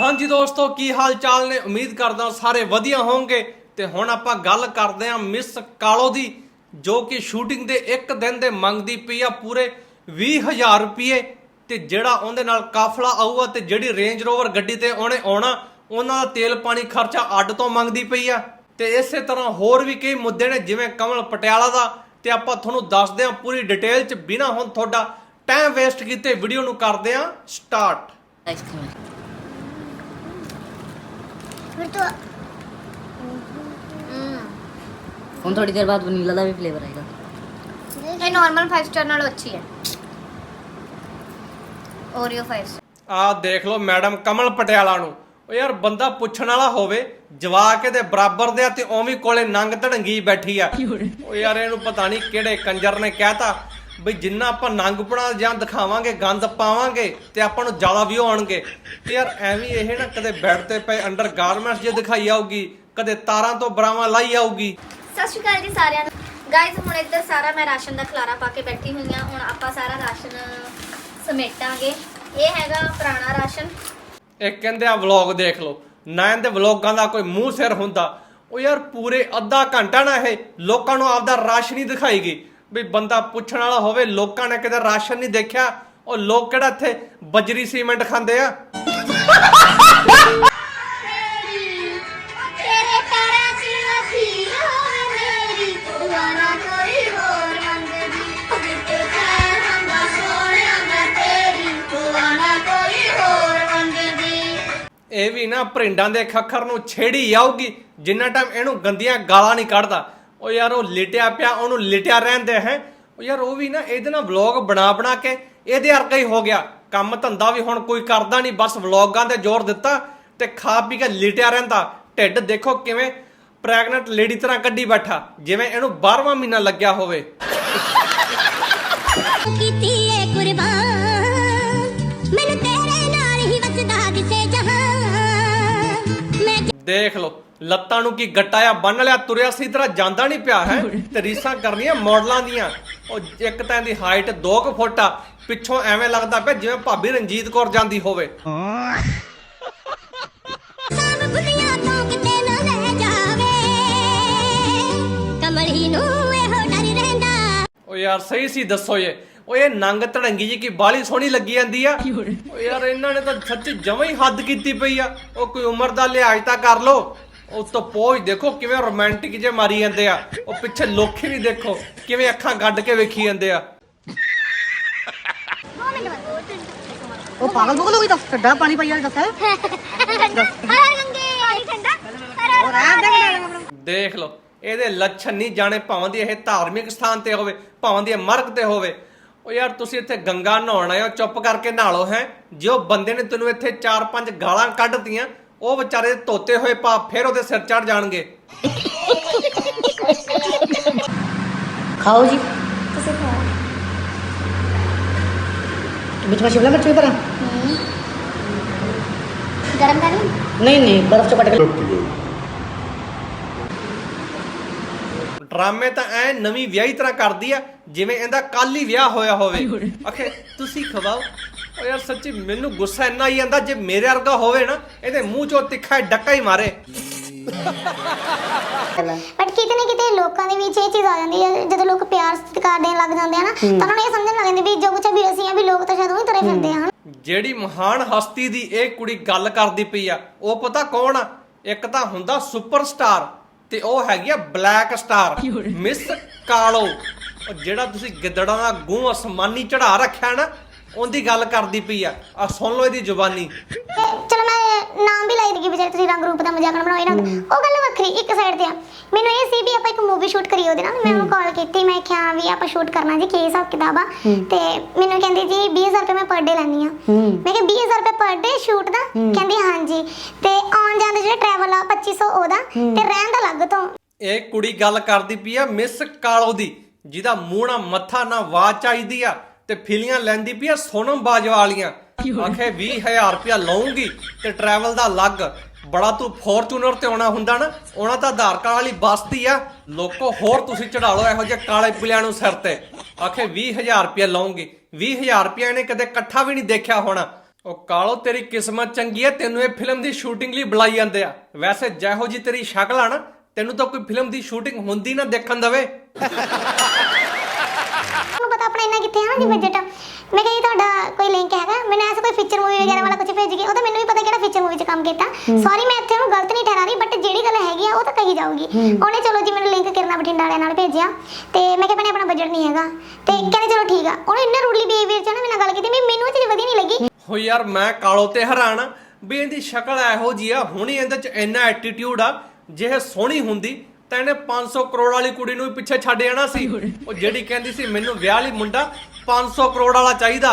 ਹਾਂਜੀ ਦੋਸਤੋ, ਕੀ ਹਾਲ ਚਾਲ ਨੇ? ਉਮੀਦ ਕਰਦਾ ਸਾਰੇ ਵਧੀਆ ਹੋਵੋਗੇ। ਤੇ ਹੁਣ ਆਪਾਂ ਗੱਲ ਕਰਦੇ ਹਾਂ ਮਿਸ ਕਾਲੋ ਦੀ, ਜੋ ਕਿ ਸ਼ੂਟਿੰਗ ਦੇ ਇੱਕ ਦਿਨ ਦੇ ਮੰਗਦੀ ਪਈ ਆ ਪੂਰੇ 20000 ਰੁਪਏ। ਤੇ ਜਿਹੜਾ ਉਹਦੇ ਨਾਲ ਕਾਫਲਾ ਆਊਗਾ ਤੇ ਜਿਹੜੀ ਰੇਂਜ ਰੋਵਰ ਗੱਡੀ ਤੇ ਉਹਨੇ ਆਉਣਾ, ਉਹਨਾਂ ਦਾ ਤੇਲ ਪਾਣੀ ਖਰਚਾ ਅੱਡ ਤੋਂ ਮੰਗਦੀ ਪਈ ਆ। ਤੇ ਇਸੇ ਤਰ੍ਹਾਂ ਹੋਰ ਵੀ ਕਈ ਮੁੱਦੇ ਨੇ, ਜਿਵੇਂ ਕਮਲ ਪਟਿਆਲਾ ਦਾ। ਤੇ ਆਪਾਂ ਤੁਹਾਨੂੰ ਦੱਸਦੇ ਹਾਂ ਪੂਰੀ ਡਿਟੇਲ ਚ। ਬਿਨਾ ਹੁਣ ਤੁਹਾਡਾ ਟਾਈਮ ਵੇਸਟ ਕੀਤੇ ਵੀਡੀਓ ਨੂੰ ਕਰਦੇ ਹਾਂ ਸਟਾਰਟ ਫਿਰ तो ਹੂੰ ਹੁਣ ਥੋੜੀ ਦੇਰ ਬਾਅਦ ਵਨੀਲਾ ਦਾ ਵੀ ਫਲੇਵਰ ਆਏਗਾ ਇਹ ਨਾਰਮਲ 5 ਸਟਾਰ ਨਾਲੋਂ ਅੱਛੀ ਹੈ ਓਰੀਓ 5 ਆ ਦੇਖ ਲਓ ਮੈਡਮ ਕਮਲ ਪਟਿਆਲਾ ਨੂੰ ਉਹ ਯਾਰ ਬੰਦਾ ਪੁੱਛਣ ਵਾਲਾ ਹੋਵੇ ਜਵਾਕ ਦੇ ਬਰਾਬਰ ਦੇ ਆ ਤੇ ਉਵੇਂ ਕੋਲੇ ਨੰਗ ਧੜੰਗੀ ਬੈਠੀ ਆ ਉਹ ਯਾਰ ਇਹਨੂੰ ਪਤਾ ਨਹੀਂ ਕਿਹੜੇ ਕੰਜਰ ਨੇ ਕਹਿਤਾ ਬਈ ਜਿੰਨਾ ਆਪਾਂ ਨੰਗਪਣਾ ਜਾਂ ਦਿਖਾਵਾਂਗੇ ਗੰਦ ਪਾਵਾਂਗੇ ਤੇ ਆਪਾਂ ਨੂੰ ਜ਼ਿਆਦਾ ਵਿਊ ਆਉਣਗੇ। ਤੇ ਯਾਰ ਐਵੇਂ ਇਹ ਨਾ ਕਦੇ ਬੈੱਡ ਤੇ ਪਏ ਅੰਡਰ ਗਾਰਮੈਂਟਸ ਜੇ ਦਿਖਾਈ ਆਊਗੀ ਕਦੇ ਤਾਰਾਂ ਤੋਂ ਬਰਾਵਾਂ ਲਾਈ ਆਊਗੀ। ਸਤਿ ਸ਼੍ਰੀ ਅਕਾਲ ਜੀ ਸਾਰਿਆਂ ਨੂੰ। ਗਾਇਜ਼ ਹੁਣ ਇੱਧਰ ਸਾਰਾ ਮੈਂ ਰਾਸ਼ਨ ਦਾ ਖਲਾਰਾ ਪਾ ਕੇ ਬੈਠੀ ਹੋਈ ਹਾਂ। ਹੁਣ ਆਪਾਂ ਸਾਰਾ ਰਾਸ਼ਨ ਸਮੇਟਾਂਗੇ। ਇਹ ਹੈਗਾ ਪੁਰਾਣਾ ਰਾਸ਼ਨ। ਇਹ ਕਹਿੰਦੇ ਆ ਵਲੌਗ ਦੇਖ ਲਓ। ਨਾ ਇਹਦੇ ਵਲੌਗਾਂ ਦਾ ਕੋਈ ਮੂੰਹ ਸਿਰ ਹੁੰਦਾ। ਉਹ ਯਾਰ ਪੂਰੇ ਅੱਧਾ ਘੰਟਾ ਨਾ ਇਹ ਲੋਕਾਂ ਨੂੰ ਆਪਦਾ ਰਾਸ਼ਨ ਹੀ ਦਿਖਾਈ ਗਈ ਵੀ ਬੰਦਾ ਪੁੱਛਣ ਵਾਲਾ ਹੋਵੇ, ਲੋਕਾਂ ਨੇ ਕਿਤੇ ਰਾਸ਼ਨ ਨਹੀਂ ਦੇਖਿਆ, ਉਹ ਲੋਕ ਕਿਹੜਾ ਇੱਥੇ ਬਜਰੀ ਸੀਮੈਂਟ ਖਾਂਦੇ ਆ? ਇਹ ਵੀ ਨਾ ਭਰਿੰਡਾਂ ਦੇ ਖੱਖਰ ਨੂੰ ਛੇੜੀ ਆਊਗੀ, ਜਿੰਨਾ ਟਾਈਮ ਇਹਨੂੰ ਗੰਦੀਆਂ ਗਾਲਾਂ ਨਹੀਂ ਕੱਢਦਾ। ਉਹ ਯਾਰ ਉਹ ਲਿਟਿਆ ਪਿਆ ਉਹਨੂੰ ਲਿਟਿਆ ਰਹਿੰਦੇ ਹੈ। ਉਹ ਯਾਰ ਉਹ ਵੀ ਨਾ ਇਹਦੇ ਨਾਲ ਵਲੌਗ ਬਣਾ ਬਣਾ ਕੇ ਇਹਦੇ ਵਰਗਾ ਹੀ ਹੋ ਗਿਆ। ਕੰਮ ਧੰਦਾ ਵੀ ਹੁਣ ਕੋਈ ਕਰਦਾ ਨਹੀਂ ਬਸ ਵਲੌਗਾਂ ਤੇ ਜ਼ੋਰ ਦਿੱਤਾ ਤੇ ਖਾ ਪੀ ਕੇ ਲਿਟਿਆ ਰਹਿੰਦਾ। ਢਿੱਡ ਦੇਖੋ ਕਿਵੇਂ ਪ੍ਰੈਗਨੈਂਟ ਲੇਡੀ ਤਰ੍ਹਾਂ ਕੱਢੀ ਬੈਠਾ ਜਿਵੇਂ ਇਹਨੂੰ 12ਵਾਂ ਮਹੀਨਾ ਲੱਗਿਆ ਹੋਵੇ। ਕੀਤੀ ਏ ਕੁਰਬਾਨ ਮੈਨੂੰ ਤੇਰੇ ਨਾਲ ਹੀ ਵਸਦਾ ਦਿਸੇ ਜਹਾਨ। ਮੈਂ ਦੇਖ ਲਓ ਲੱਤਾਂ ਨੂੰ ਕੀ ਗੱਟਾਇਆ ਬੰਨ ਲਿਆ ਤੁਰਿਆ ਸੀ ਤਰ੍ਹਾਂ ਜਾਂਦਾ ਨਹੀਂ ਪਿਆ ਹੈ। ਤੇ ਰੀਸਾਂ ਕਰਨੀਆਂ ਮਾਡਲਾਂ ਦੀਆਂ। ਉਹ ਇੱਕ ਤਾਂ ਇਹਦੀ ਹਾਈਟ 2 ਫੁੱਟ ਆ ਪਿੱਛੋਂ ਐਵੇਂ ਲੱਗਦਾ ਪਿਆ ਜਿਵੇਂ ਭਾਬੀ ਰਣਜੀਤ ਕੌਰ ਜਾਂਦੀ ਹੋਵੇ। ਉਹ ਯਾਰ ਸਹੀ ਸੀ ਦੱਸੋ ਇਹ। ਉਹ ਇਹ ਨੰਗ ਧੜੰਗੀ ਜੀ ਕੀ ਬਾਲੀ ਸੋਹਣੀ ਲੱਗੀ ਜਾਂਦੀ ਆ। ਉਹ ਯਾਰ ਇਹਨਾਂ ਨੇ ਤਾਂ ਸੱਚ ਜਮਾਂ ਹੀ ਹੱਦ ਕੀਤੀ ਪਈ ਆ। ਉਹ ਕੋਈ ਉਮਰ ਦਾ ਲਿਹਾਜ਼ ਤਾਂ ਕਰ ਲੋ ਉਸ ਤੋਂ ਪੋਜ ਦੇਖੋ ਕਿਵੇਂ ਰੋਮਾਂਟਿਕ ਜੇ ਮਾਰੀ ਜਾਂਦੇ ਆ। ਉਹ ਪਿੱਛੇ ਲੋਕੀ ਵੀ ਦੇਖੋ ਕਿਵੇਂ ਅੱਖਾਂ ਗੱਡ ਕੇ ਵੇਖੀ ਜਾਂਦੇ ਆ। ਉਹ ਪਾਗਲ ਬੁਗਲ ਹੋ ਗਈ ਤਾਂ ਠੰਡਾ ਪਾਣੀ ਪਈ ਵਾਲੀ ਦੱਸ ਹਰ ਗੰਗੇ ਪਾਣੀ ਠੰਡਾ ਹਰ ਦੇਖ ਲਓ ਇਹਦੇ ਲੱਛਣ ਨਹੀਂ ਜਾਣੇ ਭਾਵੇਂ ਦੀ ਇਹ ਧਾਰਮਿਕ ਸਥਾਨ ਤੇ ਹੋਵੇ ਭਾਵੇਂ ਦੀ ਮਰਗ ਤੇ ਹੋਵੇ। ਉਹ ਯਾਰ ਤੁਸੀਂ ਇੱਥੇ ਗੰਗਾ ਨਹਾਉਣ ਆਏ ਹੋ ਚੁੱਪ ਕਰਕੇ ਨਹਾ ਲਓ ਹੈ? ਜੇ ਉਹ ਬੰਦੇ ਨੇ ਤੈਨੂੰ ਇੱਥੇ ਚਾਰ ਪੰਜ ਗਾਲਾਂ ਕੱਢਤੀਆਂ ਉਹ ਵਿਚਾਰੇ ਧੋਤੇ ਹੋਏ ਪਾਪ ਫਿਰ ਉਹਦੇ ਸਿਰ ਚੜ ਜਾਣਗੇ। ਖਾਓ ਜੀ। ਤੁਸੀਂ ਖਾਓ ਵਿੱਚ ਮੈਂ ਸ਼ਿਮਲਾ ਮਿਰਚ ਵੀ ਭਰਾਂ। ਗਰਮ ਕਰੀ ਨਹੀਂ ਨਹੀਂ ਬਰਫ਼ ਚ ਕੱਟ ਕੇ। ਡਰਾਮੇ ਤਾਂ ਐ ਨਵੀਂ ਵਿਆਹੀ ਤਰ੍ਹਾਂ ਕਰਦੀ ਆ ਜਿਵੇਂ ਇਹਦਾ ਕੱਲ ਹੀ ਵਿਆਹ ਹੋਇਆ ਹੋਵੇ। ਅਖੇ ਤੁਸੀਂ ਖਵਾਓ। ਉਹ ਯਾਰ ਸੱਚੀ ਮੈਨੂੰ ਗੁੱਸਾ ਇੰਨਾ ਹੀ ਆਂਦਾ ਜੇ ਮੇਰੇ ਵਰਗਾ ਹੋਵੇ ਨਾ ਇਹਦੇ ਮੂੰਹ ਚੋਂ ਤਿੱਖਾ ਡੱਕਾ ਹੀ ਮਾਰੇ। ਬਟ ਕਿਤੇ ਨਾ ਕਿਤੇ ਲੋਕਾਂ ਦੇ ਵਿੱਚ ਇਹ ਚੀਜ਼ ਆ ਜਾਂਦੀ ਹੈ ਜਦੋਂ ਲੋਕ ਪਿਆਰ ਸਤਿਕਾਰ ਦੇਣ ਲੱਗ ਜਾਂਦੇ ਆ ਨਾ ਤਾਂ ਉਹਨਾਂ ਨੂੰ ਇਹ ਸਮਝਣ ਲੱਗ ਜਾਂਦੇ ਵੀ ਜੋ ਕੁਛ ਵੀ ਅਸੀਂ ਆ ਵੀ ਲੋਕ ਤਾਂ ਸ਼ਾਇਦ ਉਹੀ ਤੁਰੇ ਫਿਰਦੇ ਆ ਜਿਹੜੀ ਮਹਾਨ ਹਸਤੀ ਦੀ ਇਹ ਕੁੜੀ ਗੱਲ ਕਰਦੀ ਪਈ ਆ ਉਹ ਪਤਾ ਕੌਣ ਆ? ਇੱਕ ਤਾਂ ਹੁੰਦਾ ਸੁਪਰਸਟਾਰ ਤੇ ਉਹ ਹੈਗੀ ਆ ਬਲੈਕ ਸਟਾਰ ਮਿਸ ਕਾਲੋ। ਉਹ ਜਿਹੜਾ ਤੁਸੀਂ ਗਿੱਦੜਾਂ ਦਾ ਗੂੰ ਅਸਮਾਨੀ ਚੜਾ ਰੱਖਿਆ ਨਾ ਉਹਦੀ ਗੱਲ ਕਰਦੀ ਪਈ ਆ। ਆ ਸੁਣ ਲਓ ਇਹਦੀ ਜ਼ੁਬਾਨੀ। ਚਲੋ ਮੈਂ ਨਾਮ ਵੀ ਲਾਈ ਦੀ ਵਿਚਾਰੇ ਤੁਸੀਂ ਰੰਗ ਰੂਪ ਦਾ ਮਜ਼ਾਕ ਨਾ ਬਣਾਓ ਇਹਨਾਂ ਦਾ ਉਹ ਗੱਲ ਵੱਖਰੀ ਇੱਕ ਸਾਈਡ ਤੇ ਆ। ਮੈਨੂੰ ਇਹ ਸੀ ਵੀ ਆਪਾਂ ਇੱਕ ਮੂਵੀ ਸ਼ੂਟ ਕਰੀਏ ਉਹਦੇ ਨਾਲ। ਮੈਂ ਉਹਨੂੰ ਕਾਲ ਕੀਤੀ ਮੈਂ ਕਿਹਾ ਵੀ ਆਪਾਂ ਸ਼ੂਟ ਕਰਨਾ ਜੀ ਕੀ ਹਿਸਾਬ ਕਿਤਾਬ ਆ। ਤੇ ਮੈਨੂੰ ਕਹਿੰਦੀ ਜੀ 20000 ਰੁਪਏ ਮੈਂ ਪਰ ਡੇ ਲੈਣੀ ਆ। ਮੈਂ ਕਿਹਾ 20000 ਰੁਪਏ ਪਰ ਡੇ ਸ਼ੂਟ ਦਾ? ਕਹਿੰਦੀ ਹਾਂਜੀ। ਤੇ ਆਉਣ ਜਾਣ ਦਾ ਜਿਹੜਾ ਟਰੈਵਲ ਆ 2500 ਉਹਦਾ। ਤੇ ਰਹਿਣ ਦਾ ਅਲੱਗ ਤੋਂ। ਇਹ ਕੁੜੀ ਗੱਲ ਕਰਦੀ ਪਈ ਆ ਮਿਸ ਕਾਲੋ ਦੀ ਜਿਹਦਾ ਮੂੰਹ ਨਾ ਮੱਥਾ ਨਾ ਆਵਾਜ਼ ਚਾਹੀਦੀ ਆ। ਤੇ ਫਿਲੀਆਂ ਲੈਂਦੀ ਪਈ ਆ ਸੋਨਮ ਬਾਜਵਾ ਵਾਲੀਆਂ। ਆਖੇ 20000 ਰੁਪਇਆ ਲਵਾਂਗੀ ਤੇ ਟਰੈਵਲ ਦਾ ਅਲੱਗ। ਬੜਾ ਤੂੰ ਫੋਰਚੂਨਰ ਤੇ ਆਉਣਾ ਹੁੰਦਾ ਨਾ ਉਹਨਾਂ ਤਾਂ ਆਧਾਰ ਕਾਰਡ ਵਾਲੀ ਬਸਤੀ ਆ। ਲੋਕੋ ਹੋਰ ਤੁਸੀਂ ਚੜਾ ਲਓ ਇਹੋ ਜਿਹੇ ਕਾਲੇ ਪਿਲਿਆਂ ਨੂੰ ਸਿਰ ਤੇ। ਆਖੇ 20000 ਰੁਪਇਆ ਲਵਾਂਗੀ 20000 ਰੁਪਇਆ ਇਹਨੇ ਕਦੇ ਇਕੱਠਾ ਵੀ ਨਹੀਂ ਦੇਖਿਆ ਹੋਣਾ। ਉਹ ਕਾਲੋ ਤੇਰੀ ਕਿਸਮਤ ਚੰਗੀ ਹੈ ਤੈਨੂੰ ਇਹ ਫਿਲਮ ਦੀ ਸ਼ੂਟਿੰਗ ਲਈ ਬੁਲਾਈ ਜਾਂਦੇ ਆ। ਵੈਸੇ ਜਿਹੋ ਜੀ ਤੇਰੀ ਸ਼ਕਲ ਆ ਨਾ ਤੈਨੂੰ ਤਾਂ ਕੋਈ ਫਿਲਮ ਦੀ ਸ਼ੂਟਿੰਗ ਹੁੰਦੀ ਨਾ ਦੇਖਣ ਦਵੇ। ਇੰਨਾ ਕਿੱਥੇ ਹੈ ਨਾ ਜੀ ਬਜਟ ਮੈਂ ਕਿਹਾ ਜੀ ਤੁਹਾਡਾ ਕੋਈ ਲਿੰਕ ਹੈਗਾ? ਮੈਨੂੰ ਐਸਾ ਕੋਈ ਫੀਚਰ ਮੂਵੀ ਵਗੈਰਾ ਵਾਲਾ ਕੁਝ ਭੇਜ ਕੇ ਉਹ ਤਾਂ ਮੈਨੂੰ ਵੀ ਪਤਾ ਕਿਹੜਾ ਫੀਚਰ ਮੂਵੀ 'ਚ ਕੰਮ ਕੀਤਾ। ਸੌਰੀ ਮੈਂ ਇੱਥੇ ਨੂੰ ਗਲਤ ਨਹੀਂ ਠਹਿਰਾ ਰਹੀ ਬਟ ਜਿਹੜੀ ਗੱਲ ਹੈਗੀ ਆ ਉਹ ਤਾਂ ਕਹੀ ਜਾਊਗੀ। ਉਹਨੇ ਚਲੋ ਜੀ ਮੈਨੂੰ ਲਿੰਕ ਕਿਰਨਾ ਬਠਿੰਡਾ ਵਾਲਿਆਂ ਨਾਲ ਭੇਜਿਆ ਤੇ ਮੈਂ ਕਿਹਾ ਭੈਣੇ ਆਪਣਾ ਬਜਟ ਨਹੀਂ ਹੈਗਾ। ਤੇ ਕਹਿੰਦੇ ਚਲੋ ਠੀਕ ਆ। ਉਹਨੇ ਇੰਨਾ ਰੂਡਲੀ ਬਿਹੇਵੀਅਰ ਚ ਨਾ ਮੇਰੇ ਨਾਲ ਗੱਲ ਕੀਤੀ ਮੈਨੂੰ ਇਹ ਚੀਜ਼ ਵਧੀਆ ਨਹੀਂ ਲੱਗੀ। ਹੋ ਯਾਰ ਮੈਂ ਕਾਲੋ ਤੇ ਹੈਰਾਨ ਵੀ ਇਹਦੀ ਸ਼ਕਲ ਇਹੋ ਜੀ ਆ ਹੁਣੀ ਇਹਦੇ ਚ ਇੰਨਾ ਐਟੀਟਿਊਡ ਆ ਜੇ ਸੋਹਣੀ ਹੁੰਦੀ ਤਾਂ ਇਹਨੇ 500 ਕਰੋੜ ਵਾਲੀ ਕੁੜੀ ਨੂੰ ਵੀ ਪਿੱਛੇ ਛੱਡ ਜਾਣਾ ਸੀ। ਉਹ ਜਿਹੜੀ ਕਹਿੰਦੀ ਸੀ ਮੈਨੂੰ ਵਿਆਹ ਲਈ ਮੁੰਡਾ 500 ਕਰੋੜ ਵਾਲਾ ਚਾਹੀਦਾ।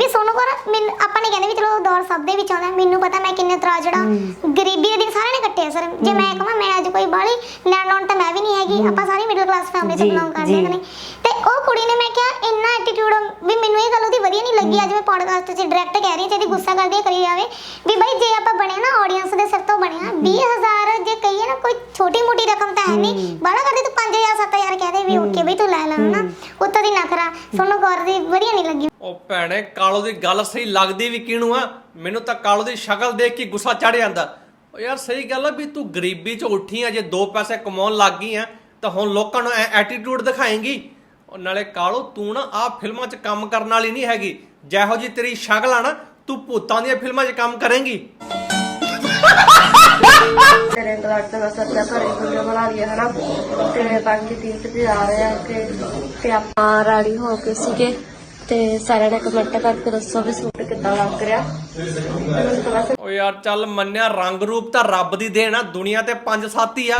ਵੀ ਸੋਨੂੰ ਕੋਰ ਮੈਨੂੰ ਆਪਾਂ ਨੇ ਕਹਿੰਦੇ ਵੀ ਚਲੋ ਦੌਰ ਸਭ ਦੇ ਵਿੱਚ ਆਉਂਦਾ ਮੈਨੂੰ ਪਤਾ ਮੈਂ ਕਿੰਨੇ ਤਰਾ ਜਿਹੜਾ ਗਰੀਬੀ ਦੇ ਦਿਨ ਸਾਰਿਆਂ ਨੇ ਕੱਟੇ ਆ ਸਰ। ਜੇ ਮੈਂ ਕਹਾਂ ਮੈਂ ਅੱਜ ਕੋਈ ਬਾਹਲੀ ਲੈਂਡ ਆਨ ਤਾਂ ਮੈਂ ਵੀ ਨਹੀਂ ਹੈਗੀ। ਆਪਾਂ ਸਾਰੀ ਮਿਡਲ ਕਲਾਸ ਫੈਮਿਲੀ ਤੋਂ ਜੀ, ਬਿਲੋਂਗ ਕਰਦੇ। ਹਾਂ ਨਹੀਂ? ਤੇ ਉਹ ਕੁੜੀ ਨੇ ਮੈਂ ਕਿਹਾ ਇੰਨਾ ਐਟੀਟਿਊਡ ਵੀ ਮੈਨੂੰ ਇਹ ਗੱਲ ਉਹਦੀ ਵਧੀਆ ਨਹੀਂ ਲੱਗੀ। ਅੱਜ ਮੈਂ ਪੋਡਕਾਸਟ 'ਚ ਡਾਇਰੈਕਟ ਕਹਿ ਰਹੀ ਹਾਂ ਜਿਹਦੀ ਗੁੱਸਾ ਕਰਦੀ ਹੈ ਕਰੀ ਜਾਵੇ। ਵੀ ਬਾਈ ਜੇ ਆਪਾਂ ਬਣੇ ਨਾ ਆਡੀਅנס ਦੇ ਸਿਰ ਤੋਂ ਬਣਿਆ 20000 ਜੇ ਕਹੀਏ ਨਾ ਕੋਈ ਛੋਟੀ ਮੋਟੀ ਰਕਮ ਤਾਂ ਹੈ ਨਹੀਂ। ਬਾਹਲਾ ਕਰਦੇ ਤੂੰ 5000 7000 ਕਹਦੇ ਵੀ ਓਕੇ ਬਈ ਤੂੰ ਲੈ ਲੈ ਨਾ ਉੱਤੋਂ ਦੀ ਨਖਰਾ ਸੋਨੂੰ ਕੌਰ ਦੀ ਵਧੀਆ ਨਹੀਂ ਲੱਗੀ। ਉਹ ਭੈਣੇ ਕਾਲੋ ਦੀ ਗੱਲ ਸਹੀ ਲੱਗਦੀ ਵੀ ਕਿਹਨੂੰ ਆ? ਮੈਨੂੰ ਤਾਂ ਕਾਲੋ ਦੀ ਸ਼ਕਲ ਦੇਖ ਕੇ ਗੁੱਸਾ ਚੜ ਜਾਂਦਾ। ਉਹ ਯਾਰ ਸਹੀ ਗੱਲ ਆ ਵੀ ਤੂੰ ਗਰੀਬੀ ਚ ਉੱਠੀ ਆ ਜੇ ਦੋ ਪੈਸੇ ਕਮਾਉਣ ਲੱਗ ਗਈ ਆ ਤਾਂ ਹੁਣ ਲੋਕਾਂ ਨੂੰ ਐਟੀਟਿਊਡ ਦਿਖਾਏਂਗੀ। ਉਹ ਨਾਲੇ ਕਾਲੋ ਤੂੰ ਨਾ ਆ ਫਿਲਮਾਂ 'ਚ ਕੰਮ ਕਰਨ ਵਾਲੀ ਨਹੀਂ ਹੈਗੀ। ਜਿਹੋ ਜੀ ਤੇਰੀ ਸ਼ਕਲ ਆ ਨਾ ਤੂੰ ਭੂਤਾਂ ਦੀਆਂ ਫਿਲਮਾਂ 'ਚ ਕੰਮ ਕਰੇਂਗੀ। ਤੇਰੇ ਇੰਗਲੈਂਡ ਤੇ ਮੈਂ ਘਰੇ ਵੀਡੀਓ ਬਣਾ ਲਈ ਹਨਾ? ਤੇ ਬਾਕੀ ਤੀਰਥ ਤੇ ਜਾ ਰਹੇ ਆ ਕਿ ਤੇ ਆਪਾਂ ਰੈਡੀ ਹੋ ਕੇ ਸੀਗੇ ਤੇ ਸਾਰਿਆਂ ਨੇ ਕਮੈਂਟ ਕਰਕੇ ਦੱਸੋ ਵੀ ਸੂਟ ਕਿੱਦਾਂ ਲੱਗ ਰਿਹਾ। ਮੈਨੂੰ ਤਾਂ ਵੈਸੇ ਓ ਯਾਰ, ਚੱਲ ਮੰਨਿਆ ਰੰਗ ਰੂਪ ਤਾਂ ਰੱਬ ਦੀ ਦੇਣ ਆ, ਦੁਨੀਆ ਤੇ ਪੰਜ ਸੱਤ ਹੀ ਆ।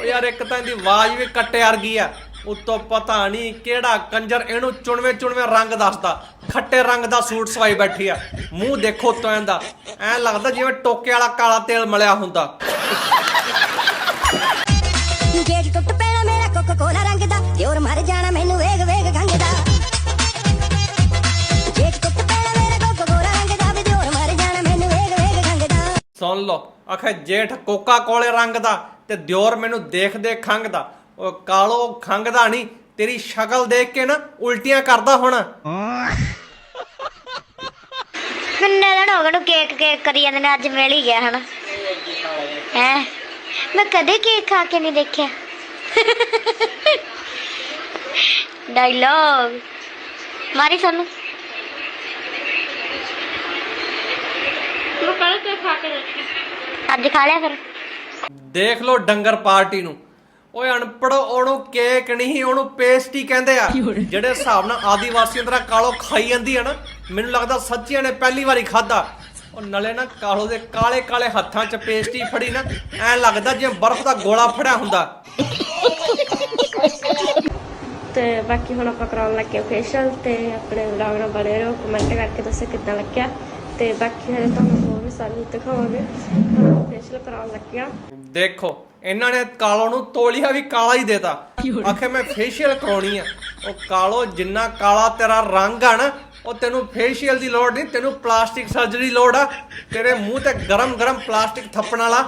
ਓ ਯਾਰ, ਇੱਕ ਤਾਂ ਇਹਦੀ ਆਵਾਜ਼ ਵੀ ਕੱਟਿਆਰ ਗਈ ਆ। ਉਤੋਂ ਪਤਾ ਨਹੀਂ ਕਿਹੜਾ ਕੰਜਰ ਇਹਨੂੰ ਚੁਣਵੇਂ ਚੁਣਵੇਂ ਰੰਗ ਦੱਸਦਾ। ਖੱਟੇ ਰੰਗ ਦਾ ਸੂਟ ਸਵਾਈ ਬੈਠੀ ਆ। ਮੂੰਹ ਦੇਖੋ ਤੋਂ ਇਹਦਾ। ਐ ਲੱਗਦਾ ਜਿਵੇਂ ਟੋਕੇ ਵਾਲਾ ਕਾਲਾ ਤੇਲ ਮਲਿਆ ਹੁੰਦਾ। ਗੇਟ ਟੁੱਟ ਪੈਣਾ ਮੇਰਾ ਕੋਕਾ ਕੋਲਾ ਰੰਗ ਦਾ ਦਿਓਰ ਮਰ ਜਾਣਾ ਮੈਨੂੰ ਵੇਗ ਵੇਗ ਖੰਗ ਦਾ। ਗੇਟ ਟੁੱਟ ਪੈਣਾ ਮੇਰਾ ਕੋਕਾ ਕੋਲਾ ਰੰਗ ਦਾ ਵੀ ਦਿਓਰ ਮਰ ਜਾਣਾ ਮੈਨੂੰ ਵੇਗ ਵੇਗ ਖੰਗ ਦਾ। ਸੁਣ ਲਓ ਆਖੇ ਜੇਠ ਕੋਕਾ ਕੋਲੇ ਰੰਗ ਦਾ ਤੇ ਦਿਓਰ ਮੈਨੂੰ ਦੇਖਦੇ ਖੰਗਦਾ ਉਹ ਕਾਲੋ ਖੰਗਦਾ ਨਹੀਂ ਤੇਰੀ ਸ਼ਕਲ ਦੇਖ ਕੇ ਨਾ ਉਲਟੀਆਂ ਕਰਦਾ ਹੁਣ। ਕਿੰਨੇ ਦਿਨ ਹੋ ਗਏ ਨੂੰ ਕੇਕ ਕੇਕ ਕਰੀ ਜਾਂਦੇ ਨੇ ਅੱਜ ਮਿਲ ਹੀ ਗਿਆ ਹਨਾ। ਹੈ? ਮੈਂ ਕਦੇ ਕੇਕ ਖਾ ਕੇ ਨਹੀਂ ਦੇਖਿਆ। ਡਾਇਲੌਗ ਮਾਰੀ ਸਾਨੂੰ। ਮੈਂ ਪਹਿਲਾਂ ਤੇ ਖਾ ਕੇ ਦੇਖੀ ਅੱਜ ਖਾ ਲਿਆ ਫਿਰ। ਦੇਖ ਲਓ ਡੰਗਰ ਪਾਰਟੀ ਨੂੰ। ਓਏ ਅਨਪੜੋ ਉਹਨੂੰ ਕੇਕ ਨਹੀਂ ਉਹਨੂੰ ਪੇਸਟੀ ਕਹਿੰਦੇ ਆ। ਜਿਹੜੇ ਹਿਸਾਬ ਨਾਲ ਆਦੀਵਾਸੀਆਂ ਤਰ੍ਹਾਂ ਕਾਲੋ ਖਾਈ ਜਾਂਦੀ ਆ ਨਾ ਮੈਨੂੰ ਲੱਗਦਾ ਸੱਚੀਆਂ ਨੇ ਪਹਿਲੀ ਵਾਰੀ ਖਾਦਾ ਉਹ ਨਲੇ ਨਾ ਕਾਲੋ ਦੇ ਕਾਲੇ ਕਾਲੇ ਹੱਥਾਂ 'ਚ ਪੇਸਟੀ ਫੜੀ ਨਾ ਐ ਲੱਗਦਾ ਜਿਵੇਂ ਬਰਫ਼ ਦਾ ਗੋਲਾ ਫੜਿਆ ਹੁੰਦਾ। ਤੇ ਬਾਕੀ ਹੁਣ ਆਪਾਂ ਕਰਾਉਣ ਲੱਗੇ ਫੇਸ਼ੀਅਲ ਤੇ ਆਪਣੇ ਵਲੌਗ ਨਾਲ ਬਣੇ ਰਹੋ ਕਮੈਂਟ ਕਰਕੇ ਦੱਸੋ ਕਿੱਦਾਂ ਲੱਗਿਆ। ਤੇ ਬਾਕੀ ਹਲੇ ਤੁਹਾਨੂੰ ਹੋਰ ਵੀ ਸਾਰੀ ਦਿਖਾਵਾਂਗੇ। ਫੇਸ਼ੀਅਲ ਕਰਾਉਣ ਲੱਗੇ ਆ। ਦੇਖੋ ਇਹਨਾਂ ਨੇ ਕਾਲੋ ਨੂੰ ਤੋਲੀਆ ਵੀ ਕਾਲਾ ਹੀ ਦੇਤਾ। ਆਖੇ ਮੈਂ ਫੇਸ਼ੀਅਲ ਕਰਾਉਣੀ ਆ। ਉਹ ਕਾਲੋ ਜਿੰਨਾ ਕਾਲਾ ਤੇਰਾ ਰੰਗ ਆ ਨਾ ਉਹ ਤੈਨੂੰ ਫੇਸ਼ੀਅਲ ਦੀ ਲੋੜ ਨਹੀਂ ਤੈਨੂੰ ਪਲਾਸਟਿਕ ਸਰਜਰੀ ਦੀ ਲੋੜ ਆ। ਤੇਰੇ ਮੂੰਹ ਤੇ ਗਰਮ ਗਰਮ ਪਲਾਸਟਿਕ ਥੱਪਣ ਵਾਲਾ।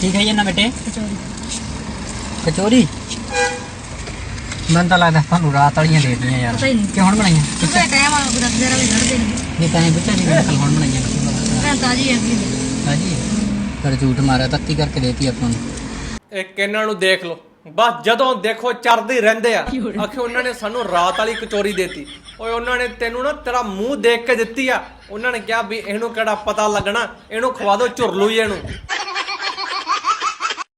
ਕੀ ਖਾਈਏ ਨਾ ਬੇਟੇ? ਕਚੋਰੀ। ਕਚੋਰੀ? ਮੈਨੂੰ ਤਾਂ ਲੱਗਦਾ ਤੁਹਾਨੂੰ ਰਾਤ ਵਾਲੀਆਂ ਦੇ ਦਿੱਤੀਆਂ ਯਾਰ। ਕਿ ਹੁਣ ਬਣਾਈਆਂ? ਪੁੱਛਿਆ ਟਾਈਮ ਆ ਕੋਈ 10 11 ਵਜੇ ਕੱਢਦੇ ਨੇ। ਨਹੀਂ ਤਾਂ ਇਹ ਪੁੱਛਿਆ ਨਹੀਂ ਕੱਲ ਹੁਣ ਬਣਾਈਆਂ ਮੈਂ ਤਾਜੀ ਹੈਗੀ ਹਾਂਜੀ। ਪਰ ਝੂਠ ਮਾਰਿਆ ਤੱਤੀ ਕਰਕੇ ਦੇਤੀ ਆਪਾਂ ਨੂੰ। ਇੱਕ ਇਹਨਾਂ ਨੂੰ ਦੇਖ ਲਓ? ਬਸ ਜਦੋਂ ਦੇਖੋ ਚਰਦੇ ਹੀ ਰਹਿੰਦੇ ਆ। ਆਖੇ ਉਹਨਾਂ ਨੇ ਸਾਨੂੰ ਰਾਤ ਵਾਲੀ ਕਚੋਰੀ ਦੇਤੀ। ਓਏ ਉਹਨਾਂ ਨੇ ਤੈਨੂੰ ਨਾ ਤੇਰਾ ਮੂੰਹ ਦੇਖ ਕੇ ਦਿੱਤੀ ਆ। ਉਹਨਾਂ ਨੇ ਕਿਹਾ ਵੀ ਇਹਨੂੰ ਕਿਹੜਾ ਪਤਾ ਲੱਗਣਾ? ਇਹਨੂੰ ਖਵਾ ਦਿਓ ਝੁਰਲੂ ਹੀ ਇਹਨੂੰ।